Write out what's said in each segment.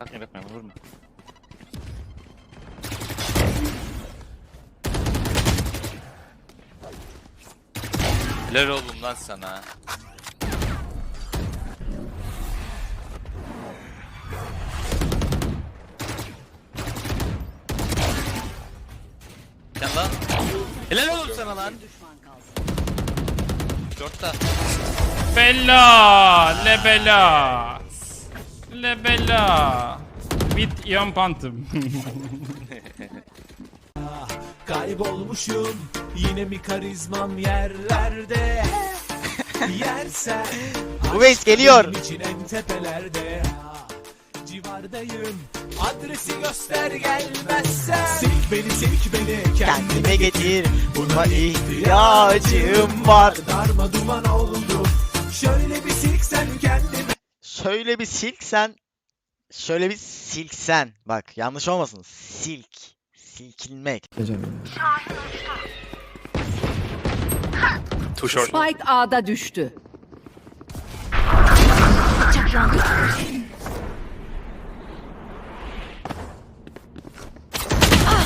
Bakmayın bakmayın vurma. Helal oğlum lan sana. Sen lan. Helal oğlum sana lan. Düşman kaldı. Dörtte. Bella! Le Bella! Le Bella! With Ian Phantom. Kaybolmuşum yine mi karizmam yerlerde Yersen Uveys geliyor. benim için en tepelerde Civardayım adresi göster gelmezsen Sevk beni sevk beni Kendime getir. Buna ihtiyacım var. Darma duman oldum Şöyle bir silksen kendime Şöyle bir silksen. Şöyle bir silksen. Bak yanlış olmasın. Silk. Silkinmek. Too short. Spike A'da düştü.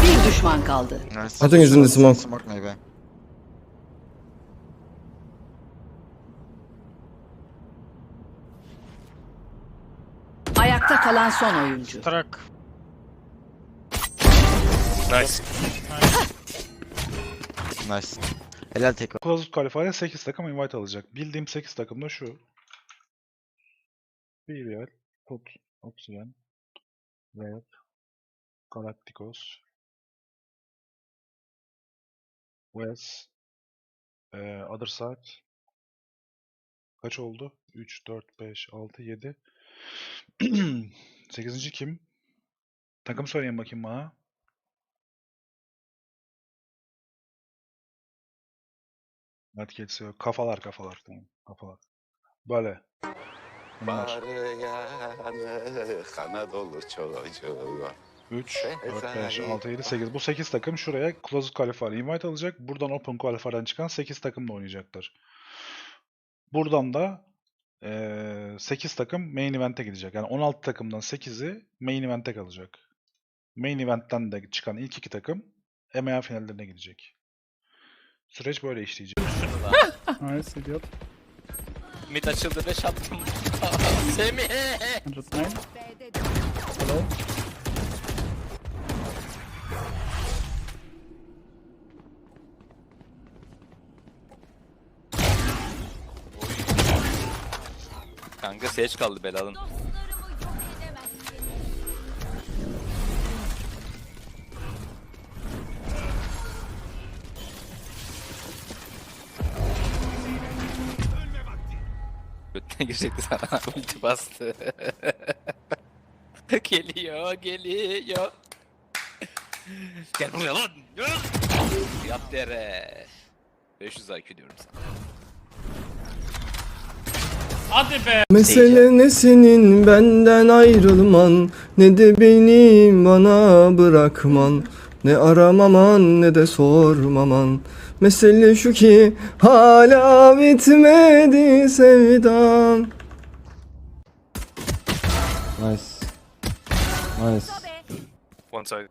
Bir düşman kaldı. İn the smoke. Smoke maybe. Ayakta kalan son oyuncu. Truck. Nice. Nice. Helal tek Closed Qualify'e 8 takım invite alacak. Bildiğim 8 takım da şu. BBL, Put, Oxygen, Red, Galacticos, Wes, eee Other Side. Kaç oldu? 3, 4, 5, 6, 7. 8. kim? Takım söyleyin bakayım bana. Etiketsi yok. Kafalar kafalar. Tamam. Kafalar. Böyle. Bunlar. Arayanı kana dolu çocuğu. 3, Be- 4, 5, Efendim. 6, 7, 8. Bu 8 takım şuraya Closed Qualifier invite alacak. Buradan Open Qualifier'dan çıkan 8 takımla oynayacaklar. Buradan da eee 8 takım Main Event'e gidecek. Yani 16 takımdan 8'i Main Event'e kalacak. Main Event'ten de çıkan ilk iki takım EMEA finallerine gidecek. Süreç böyle işleyecek. Nice idiot. Mid açıldı 5 attım. Semih. 109. Kanka seç kaldı belalın. Götüne girecekti sana ulti bastı. geliyor geliyor. Gel buraya lan. Yap dere. 500 IQ diyorum sana. Hadi be! Mesele ne senin benden ayrılman Ne de benim bana bırakman Ne aramaman ne de sormaman Mesele şu ki hala bitmedi sevdam Nice Nice One side.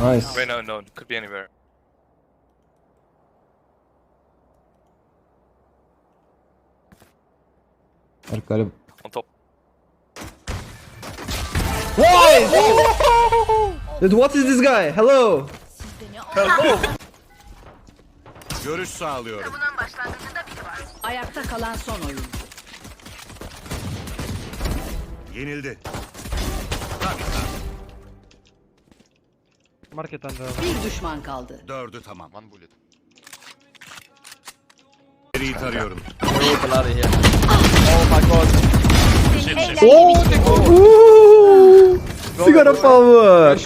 Nice Wait, no, no. Could be anywhere. Arkada On top. Dude, what is this guy? Hello Görüş sağlıyorum. Ayakta kalan son oyuncu. Yenildi. Bir düşman kaldı. Dördü tamam. One bullet. Geriyi tarıyorum. Ooh, Sigara power I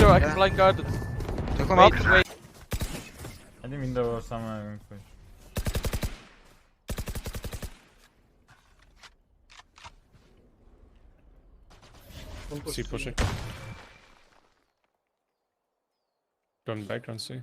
think window or somewhere. See pushing. Going back on C.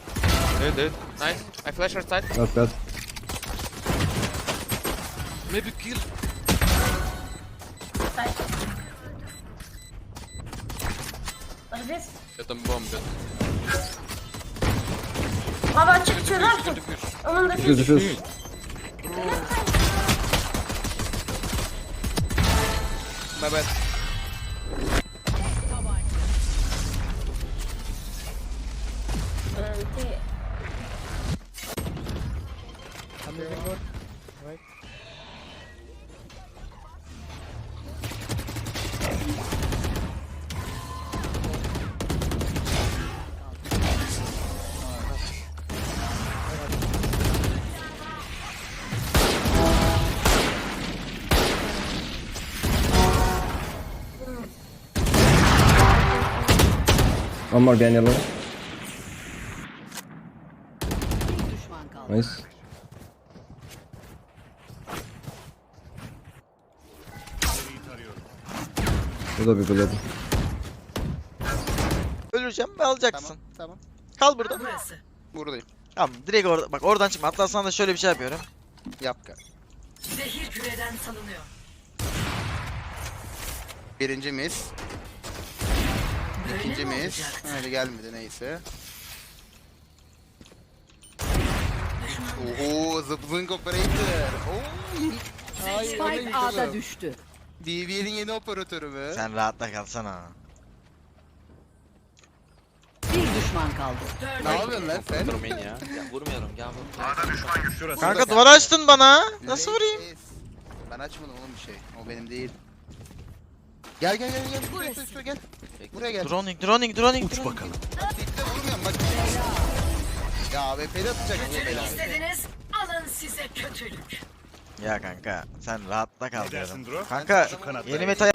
Dude, dude. Nice. I flash her side. Okay. bad. Maybe kill. Side. Like this? Я там бомбят. Baba çık çık artık. Onun da Good fiş. defuse. My bad. One more behind yellow. Bir düşman kaldı. Nice. Bu da bir bullet. Öleceğim ve alacaksın. Tamam, tamam. Kal burada. Burası. Buradayım. Tamam direkt orada bak oradan çıkma. Hatta sana da şöyle bir şey yapıyorum. Yap ka. Zehir küreden salınıyor. Birinci miss. İkinci miss. Öyle gelmedi neyse. Oho zıplink operator. Oo. Spike A'da düştü. DBL'in yeni operatörü mü? Sen rahatla kalsana. Bir düşman kaldı. Ne yapıyorsun lan sen? Şurası. Kanka duvar açtın bana. Nasıl vurayım? Ben açmadım oğlum bir şey. O benim değil. Gel gel gel gel. Buraya, buraya, gel. Buraya gel. Droning, droning, droning. Uç bakalım. Bitti vurmuyorum bak. Ya AWP'de atacak bu belanı. İstediniz alın size kötülük. Ya kanka sen rahatla kal Ne dersin diyorum. Dro? Kanka Şu kanatları. yeni meta Out.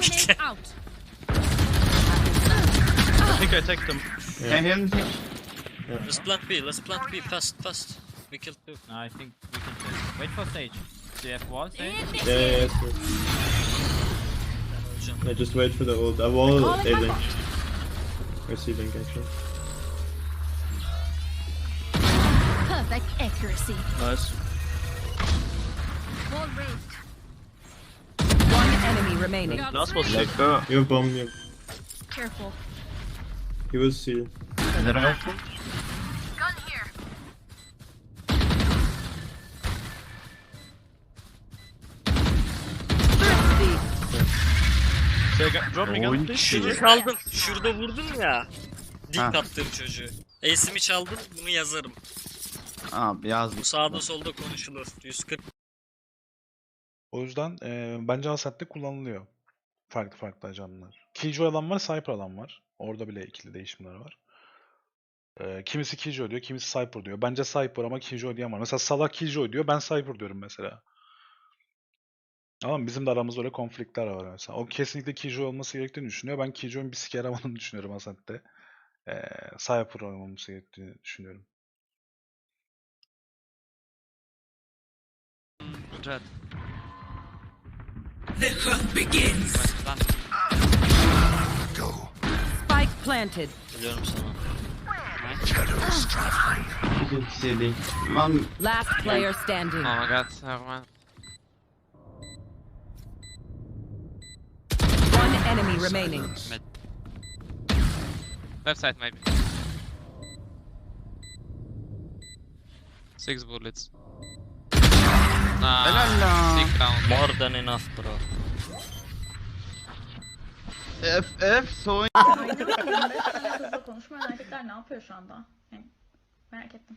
Let's plant B, let's plant B fast, fast. We killed two. No, I think we can take. Wait for stage. Do you have wall stage? Yeah, yeah, yeah. Just wait for the ult. I wall A link. Or C link actually. Perfect accuracy. Nice. One enemy remaining. Last was Let's go. You have bomb. You Careful. he was C. Gun here. Çocuğu çaldım. Şurada vurdum ya. Dink attığım çocuğu. Ace'imi çaldım, bunu yazarım. Abi yaz. Bu sağda solda konuşulur. 140 O yüzden eee bence Ascent'te kullanılıyor. Farklı farklı ajanlar. Killjoy alan var, Cypher alan var. Orada bile ikili değişimler var. Eee, kimisi Killjoy diyor, kimisi Cypher diyor. Bence Cypher ama Killjoy diyen var. Mesela Salak Killjoy diyor, ben Cypher diyorum mesela. Ama bizim de aramızda öyle konfliktler var mesela. O kesinlikle Killjoy olması gerektiğini düşünüyor. Ben Killjoy'un bir siker yaramandığını düşünüyorum Ascent'te. Eee Cypher olmaması gerektiğini düşünüyorum. Spike planted. biliyorum sana. Last player standing. my god, never enemy remaining. Left side maybe. Six bullets. Nah, big round. More than enough bro. F F so Hızlı konuşma erkekler ne yapıyor şu anda? Yani merak ettim.